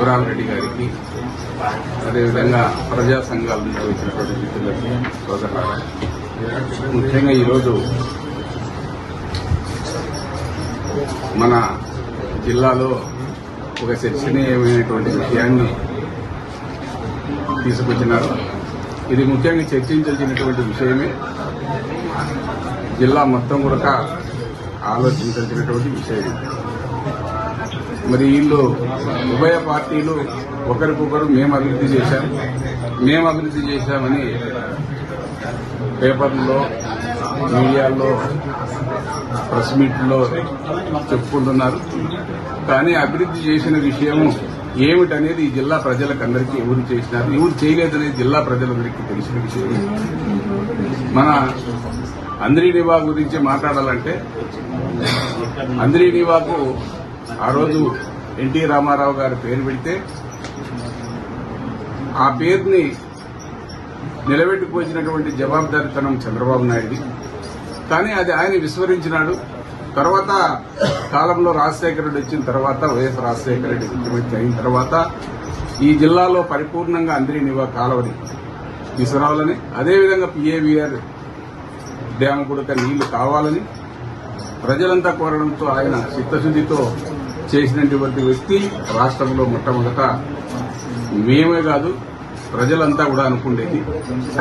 శివరాం రెడ్డి గారికి అదేవిధంగా ప్రజా సంఘాల నుంచి వచ్చినటువంటి మిత్రులకి సోదరులారా ముఖ్యంగా ఈరోజు మన జిల్లాలో ఒక చర్చనీయమైనటువంటి విషయాన్ని తీసుకొచ్చినారు. ఇది ముఖ్యంగా చర్చించాల్సినటువంటి విషయమే. జిల్లా మొత్తం కూడా ఆలోచించాల్సినటువంటి విషయం ఇది. మరి వీళ్ళు ఉభయ పార్టీలు ఒకరికొకరు మేము అభివృద్ధి చేశాం. మేము అభివృద్ధి చేశామని పేపర్లో మీడియాలో ప్రెస్ మీట్లో చెప్పుకుంటున్నారు. కానీ అభివృద్ధి చేసిన విషయము ఏమిటనేది ఈ జిల్లా ప్రజలకందరికీ ఎవరు చేసినారు ఎవరు చేయలేదనేది జిల్లా ప్రజలందరికీ తెలిసిన విషయం మన అంద్రీ నివా గురించి మాట్లాడాలంటే అంద్రీ నివాకు ఆ రోజు ఎన్టీ రామారావు గారి పేరు పెడితే ఆ పేరుని నిలబెట్టుకోవచ్చినటువంటి జవాబుదారితనం చంద్రబాబు నాయుడు కానీ అది ఆయన విస్మరించినాడు. తర్వాత కాలంలో రాజశేఖర రెడ్డి వచ్చిన తర్వాత వైఎస్ రాజశేఖర రెడ్డి ముఖ్యమంత్రి అయిన తర్వాత ఈ జిల్లాలో పరిపూర్ణంగా అందరి నివా కాలవని తీసుకురావాలని అదేవిధంగా పిఏవిఆర్ డ్యామ్ కూడా నీళ్ళు కావాలని ప్రజలంతా కోరడంతో ఆయన చిత్తశుద్దితో చేసినటువంటి వ్యక్తి రాష్ట్రంలో మొట్టమొదట మేమే కాదు ప్రజలంతా కూడా అనుకుండేది.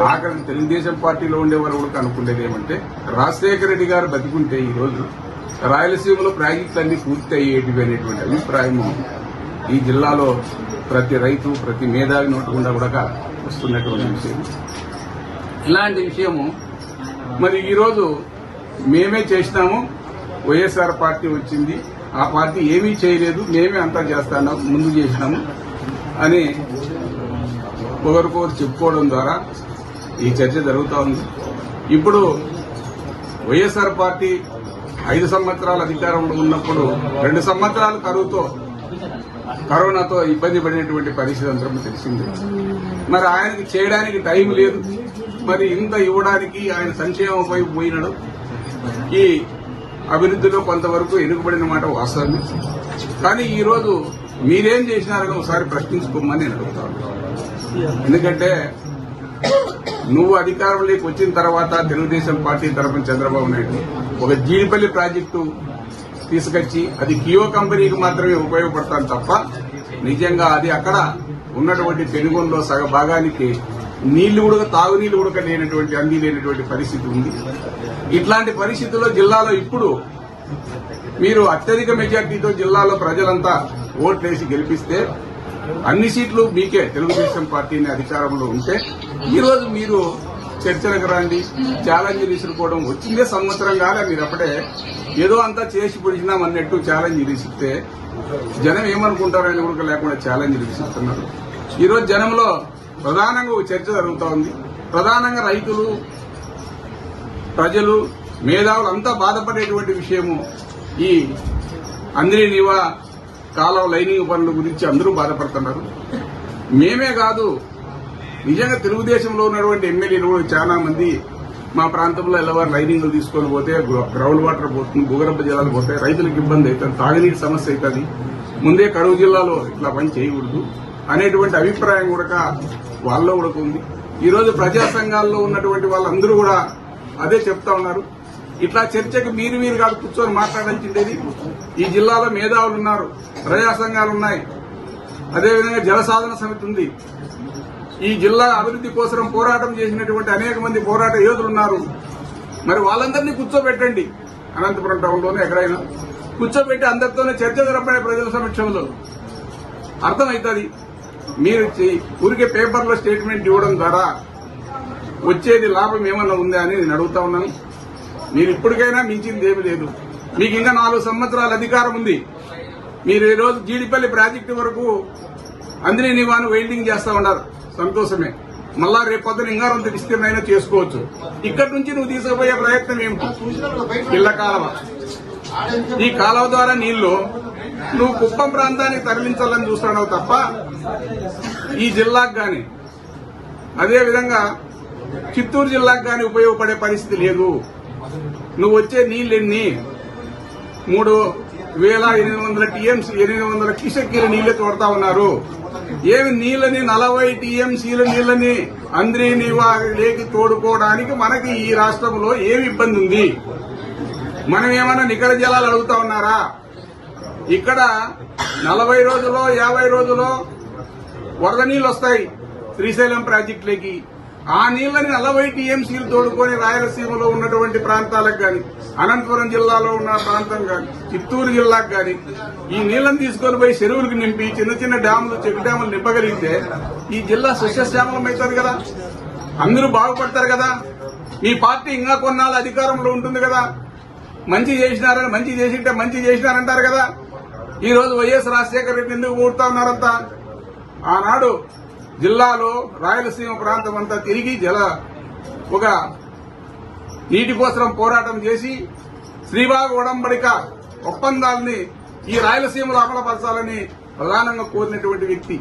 ఆఖరి తెలుగుదేశం పార్టీలో ఉండేవారు కూడా అనుకుండేది ఏమంటే రాజశేఖర రెడ్డి గారు బతికుంటే ఈ రోజు రాయలసీమలో ప్రాజెక్టులన్నీ పూర్తి అయ్యేటివి అనేటువంటి అభిప్రాయము ఈ జిల్లాలో ప్రతి రైతు ప్రతి మేధావి నోటుకుండా కూడా వస్తున్నటువంటి విషయం. ఇలాంటి విషయము మరి ఈరోజు మేమే చేసినాము వైఎస్ఆర్ పార్టీ వచ్చింది ఆ పార్టీ ఏమీ చేయలేదు మేమే అంతా చేస్తాము ముందు చేసినాము అని ఒకరికొకరు చెప్పుకోవడం ద్వారా ఈ చర్చ జరుగుతూ ఉంది. ఇప్పుడు వైఎస్ఆర్ పార్టీ ఐదు సంవత్సరాల అధికారంలో ఉన్నప్పుడు రెండు సంవత్సరాలు కరువుతో కరోనాతో ఇబ్బంది పడినటువంటి పరిస్థితి అందరం తెలిసింది. మరి ఆయనకి చేయడానికి టైం లేదు. మరి ఇంత ఇవ్వడానికి ఆయన సంక్షేమం వైపు పోయినాడు. ఈ అభివృద్ధిలో కొంతవరకు ఎన్నుకబడిన మాట వాస్తవమే. కానీ ఈరోజు మీరేం చేసినారని ఒకసారి ప్రశ్నించుకోమని నేను అడుగుతాను ఎందుకంటే నువ్వు అధికారంలోకి వచ్చిన తర్వాత తెలుగుదేశం పార్టీ తరఫున చంద్రబాబు నాయుడు ఒక జీడిపల్లి ప్రాజెక్టు తీసుకొచ్చి అది కియో కంపెనీకి మాత్రమే ఉపయోగపడతాను తప్ప నిజంగా అది అక్కడ ఉన్నటువంటి పెనుగొండలో సగ భాగానికి నీళ్ళు కూడా తాగునీళ్ళు కూడా లేనటువంటి అంది లేనటువంటి పరిస్థితి ఉంది. ఇట్లాంటి పరిస్థితుల్లో జిల్లాలో ఇప్పుడు మీరు అత్యధిక మెజార్టీతో జిల్లాలో ప్రజలంతా ఓట్లేసి గెలిపిస్తే అన్ని సీట్లు మీకే తెలుగుదేశం పార్టీని అధికారంలో ఉంటే ఈరోజు మీరు చర్చలకు రండి ఛాలెంజ్ విసురుకోవడం వచ్చిందే సంవత్సరం కాదా మీరు అప్పుడే ఏదో అంతా చేసి పొడిచినాం అన్నట్టు ఛాలెంజ్ విసిరితే జనం ఏమనుకుంటారని కూడా లేకుండా ఛాలెంజ్ విసురుతున్నారు ఈరోజు జనంలో ప్రధానంగా ఒక చర్చ జరుగుతూ ఉంది. ప్రధానంగా రైతులు ప్రజలు మేధావులు అంతా బాధపడేటువంటి విషయము ఈ అందరి నివా కాలం లైనింగ్ పనుల గురించి అందరూ బాధపడుతున్నారు. మేమే కాదు నిజంగా తెలుగుదేశంలో ఉన్నటువంటి ఎమ్మెల్యేలు కూడా చాలా మంది మా ప్రాంతంలో ఎల్లవారు లైనింగ్లు తీసుకొని పోతే గ్రౌండ్ వాటర్ పోతుంది భూగర్భ జలాలు పోతాయి రైతులకు ఇబ్బంది అవుతుంది తాగునీటి సమస్య అవుతుంది. ముందే కరువు జిల్లాలో ఇట్లా పని చేయకూడదు అనేటువంటి అభిప్రాయం కూడా వాళ్ళలో కూడా ఉంది. ఈరోజు ప్రజా సంఘాల్లో ఉన్నటువంటి వాళ్ళందరూ కూడా అదే చెప్తా ఉన్నారు. ఇట్లా చర్చకు మీరు మీరు కాదు కూర్చొని మాట్లాడాల్సిండేది ఈ జిల్లాలో మేధావులు ఉన్నారు ప్రజా సంఘాలు ఉన్నాయి. అదేవిధంగా జల సాధన సమితి ఉంది. ఈ జిల్లా అభివృద్ధి కోసం పోరాటం చేసినటువంటి అనేక మంది పోరాట యోధులు ఉన్నారు. మరి వాళ్ళందరినీ కూర్చోబెట్టండి. అనంతపురం టౌన్లోనే ఎక్కడైనా. కూర్చోబెట్టి అందరితోనే చర్చ జరపడే ప్రజల సమక్షంలో. అర్థమవుతుంది. మీరు ఊరికే పేపర్లో స్టేట్మెంట్ ఇవ్వడం ద్వారా వచ్చేది లాభం ఏమన్నా ఉందా అని నేను అడుగుతా ఉన్నాను. మీరు ఇప్పటికైనా మించింది ఏమీ లేదు. మీకు ఇంకా నాలుగు సంవత్సరాల అధికారం ఉంది. మీరు ఈరోజు రోజు జీడిపల్లి ప్రాజెక్టు వరకు అందిని నివాను వెల్డింగ్ చేస్తా ఉన్నారు. సంతోషమే. మళ్ళా రేపు పొద్దున విస్తీర్ణైనా చేసుకోవచ్చు. ఇక్కడి నుంచి నువ్వు తీసుకుపోయే ప్రయత్నం ఏమిటి? పిల్ల కాలవ. ఈ కాలువ ద్వారా నీళ్ళు నువ్వు కుప్పం ప్రాంతానికి తరలించాలని చూస్తున్నావు తప్ప ఈ జిల్లాకు కానీ అదేవిధంగా చిత్తూరు జిల్లాకు కానీ ఉపయోగపడే పరిస్థితి లేదు. నువ్వు వచ్చే నీళ్ళెన్ని? మూడు వేల ఎనిమిది వందల టీఎంసీ ఎనిమిది వందల కిసెక్కీల నీళ్ళు తోడతా ఉన్నారు. ఏమి నీళ్ళని నలభై టీఎంసీల నీళ్ళని అంద్రీ లేకి తోడుకోవడానికి మనకి ఈ రాష్ట్రంలో ఏమి ఇబ్బంది ఉంది? మనం ఏమైనా నికర జలాలు అడుగుతా ఉన్నారా? ఇక్కడ నలభై రోజులో యాభై రోజులో వరద నీళ్ళు వస్తాయి శ్రీశైలం ప్రాజెక్టులకి. ఆ నీళ్ళని నలభై టీఎంసీలు తోడుకొని రాయలసీమలో ఉన్నటువంటి ప్రాంతాలకు గాని అనంతపురం జిల్లాలో ఉన్న ప్రాంతం గాని చిత్తూరు జిల్లాకు గాని ఈ నీళ్ళను తీసుకొని పోయి చెరువులకు నింపి చిన్న చిన్న డ్యాములు చెక్ డ్యాములు నింపగలిగితే ఈ జిల్లా సస్యశ్యామలం అవుతుంది కదా. అందరూ బాగుపడతారు కదా. మీ పార్టీ ఇంకా కొన్నాళ్ళు అధికారంలో ఉంటుంది కదా. మంచి చేసినారని మంచి చేసింటే మంచి చేసినారంటారు కదా. ఈ రోజు వైఎస్ రాజశేఖర రెడ్డి ఎందుకు ఊడుతా ఉన్నారంతా ఆనాడు జిల్లాలో రాయలసీమ ప్రాంతం అంతా తిరిగి జల ఒక నీటి కోసం పోరాటం చేసి శ్రీబాగ్ ఉడంబడిక ఒప్పందాల్ని ఈ రాయలసీమలో అమలుపరచాలని ప్రధానంగా కోరినటువంటి వ్యక్తి.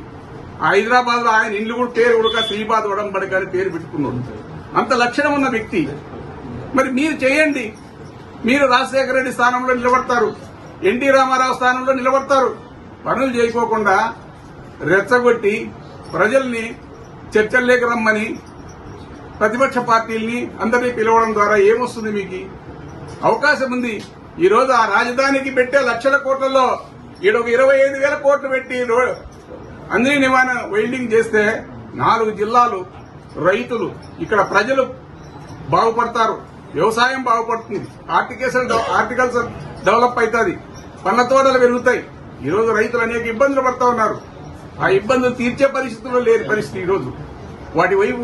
హైదరాబాద్లో ఆయన ఇల్లు కూడా పేరు ఉడక శ్రీబాద్ ఉడంబడిక అని పేరు పెట్టుకున్నాడు. అంత లక్షణం ఉన్న వ్యక్తి. మరి మీరు చేయండి. మీరు రాజశేఖర రెడ్డి స్థానంలో నిలబడతారు. ఎన్టీ రామారావు స్థానంలో నిలబడతారు. పనులు చేయకోకుండా రెచ్చగొట్టి ప్రజల్ని చర్చల్లోకి రమ్మని ప్రతిపక్ష పార్టీల్ని అందరినీ పిలవడం ద్వారా ఏమొస్తుంది మీకు? అవకాశం ఉంది. ఈరోజు ఆ రాజధానికి పెట్టే లక్షల కోట్లలో ఈడ ఒక ఇరవై ఐదు వేల కోట్లు పెట్టి రో- అంజనీ నివారణ వెల్డింగ్ చేస్తే నాలుగు జిల్లాలు రైతులు ఇక్కడ ప్రజలు బాగుపడతారు. వ్యవసాయం బాగుపడుతుంది. ఆర్టికల్చర్ ఆర్టికల్చర్ డెవలప్ అవుతుంది పండ్ల తోటలు పెరుగుతాయి. ఈరోజు రైతులు అనేక ఇబ్బందులు పడతా ఉన్నారు. ఆ ఇబ్బందులు తీర్చే పరిస్థితుల్లో లేని పరిస్థితి ఈరోజు. రోజు వాటి వైపు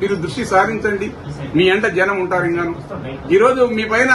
మీరు దృష్టి సారించండి. మీ ఎంట జనం ఉంటారు ఇంకాను ఈరోజు మీ పైన